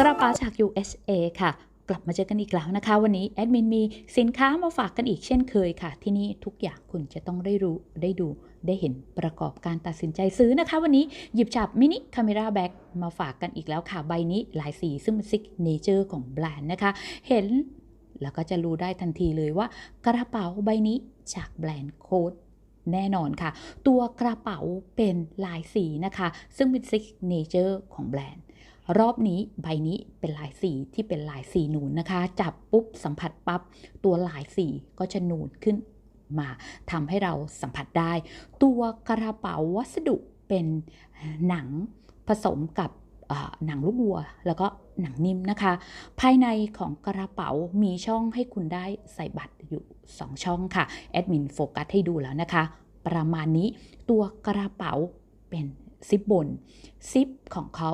กระเป๋าจาก USA ค่ะกลับมาเจอกันอีกแล้วนะคะ วันนี้แอดมินมีสินค้ามาฝากกันอีกเช่นเคยค่ะ ที่นี่ทุกอย่างคุณจะต้องได้รู้ได้ดูได้เห็นประกอบการตัดสินใจซื้อนะคะ วันนี้หยิบจับมินิคาเมราแบ็กมาฝากกันอีกแล้วค่ะ ใบนี้หลายสีซึ่งเป็นซิกเนเจอร์ของแบรนด์นะคะ เห็นแล้วก็จะรู้ได้ทันทีเลยว่ากระเป๋าใบนี้จากแบรนด์โค้ดแน่นอนค่ะ ตัวกระเป๋าเป็นลายสีนะคะ ซึ่งเป็นซิกเนเจอร์ของแบรนด์ รอบนี้ใบนี้เป็นลายสีที่เป็นลายสีหนูนนะคะ จับปุ๊บสัมผัสปั๊บตัวลายสีก็จะนูนขึ้นมาทำให้เราสัมผัสได้ ตัวกระเป๋าวัสดุเป็นหนังผสมกับหนังลูกวัว แล้วก็หนังนิ่มนะคะ ภายในของกระเป๋ามีช่องให้คุณได้ใส่บัตรอยู่ 2 ช่องค่ะ แอดมินโฟกัสให้ดูแล้วนะคะ ประมาณนี้ตัวกระเป๋าเป็นซิปบน ซิปของเขา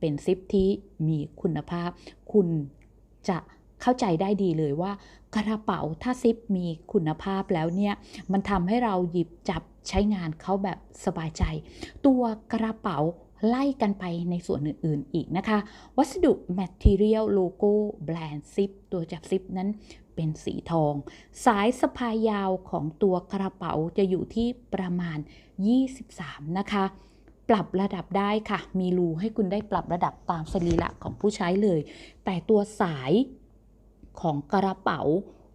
เป็นซิปที่มีคุณภาพ คุณจะเข้าใจได้ดีเลยว่ากระเป๋าถ้าซิปมีคุณภาพแล้วเนี่ย มันทำให้เราหยิบจับใช้งานเขาแบบสบายใจ ตัวกระเป๋าไล่กันไปในส่วนอื่น ๆ อีกนะคะ วัสดุ Material Logo แบรนด์ซิปตัวจับซิปนั้นเป็นสีทอง สายสะพายยาวของตัวกระเป๋าจะอยู่ที่ประมาณ 23 นะคะ ปรับระดับได้ค่ะ มีรูให้คุณได้ปรับระดับตามสรีระของผู้ใช้เลย แต่ตัวสายของกระเป๋า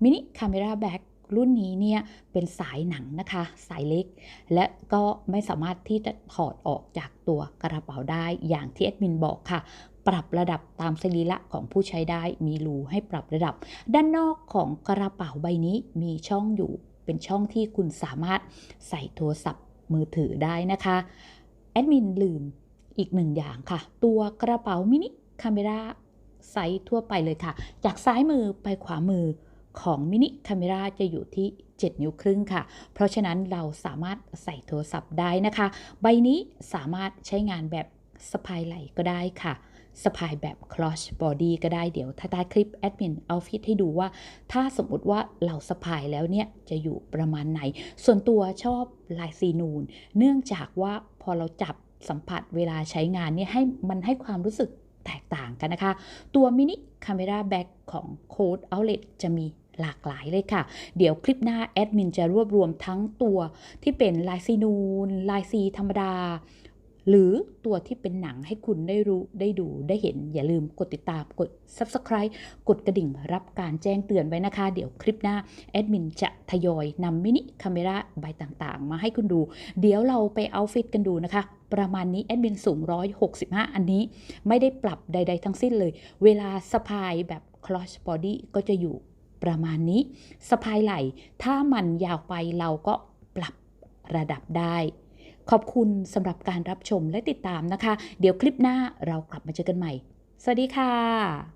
มินิคาเมราแบ็กรุ่นนี้เนี่ยเป็นสายหนังนะคะ สายเล็ก และก็ไม่สามารถที่จะถอดออกจากตัวกระเป๋าได้อย่างที่แอดมินบอกค่ะ ปรับระดับตามสรีระของผู้ใช้ได้มีรูให้ปรับระดับ ด้านนอกของกระเป๋าใบนี้มีช่องอยู่ เป็นช่องที่คุณสามารถใส่โทรศัพท์มือถือได้นะคะ แอดมินลืมอีกหนึ่งอย่างค่ะ ตัวกระเป๋ามินิคาเมราไซส์ทั่วไปเลยค่ะ จากซ้ายมือไปขวามือของมินิคาเมราจะอยู่ที่ 7 นิ้วครึ่งค่ะ เพราะฉะนั้นเราสามารถใส่โทรศัพท์ได้นะคะ ใบนี้สามารถใช้งานแบบสะพายไหล่ก็ได้ค่ะ สะพายแบบ cross body ก็ได้เดี๋ยวถ้าได้คลิปแอดมินเอาฟิตให้ดูว่า ถ้าสมมติว่าเราสะพายแล้วเนี่ย จะอยู่ประมาณไหน ส่วนตัวชอบลายซีนูน เนื่องจากว่าพอเราจับสัมผัสเวลาใช้งานเนี่ยให้มันให้ความรู้สึกแตกต่างกันนะคะ ตัวมินิคาเมราแบ็กของ Code Outlet จะมีหลากหลายเลยค่ะ เดี๋ยวคลิปหน้าแอดมินจะรวบรวมทั้งตัวที่เป็นลายซีนูน ลายซีธรรมดา หรือตัวที่เป็นหนังให้คุณได้รู้ได้ดูได้เห็น อย่าลืมกดติดตามกด Subscribe กดกระดิ่งรับการแจ้งเตือนไว้นะคะ เดี๋ยวคลิปหน้า แอดมินจะทยอยนำมินิคาเมราใบต่างๆ มาให้คุณดู เดี๋ยวเราไปเอาฟิตกันดูนะคะ ประมาณนี้แอดมินสูง 165 อันนี้ ไม่ได้ปรับใด ๆ ทั้งสิ้นเลย เวลาสะพายแบบ cross body ก็จะอยู่ประมาณนี้ สะพายไหล่ถ้ามันยาวไปเราก็ปรับระดับได้ ขอบคุณสำหรับการรับชมและติดตามนะคะ เดี๋ยวคลิปหน้าเรากลับมาเจอกันใหม่ สวัสดีค่ะ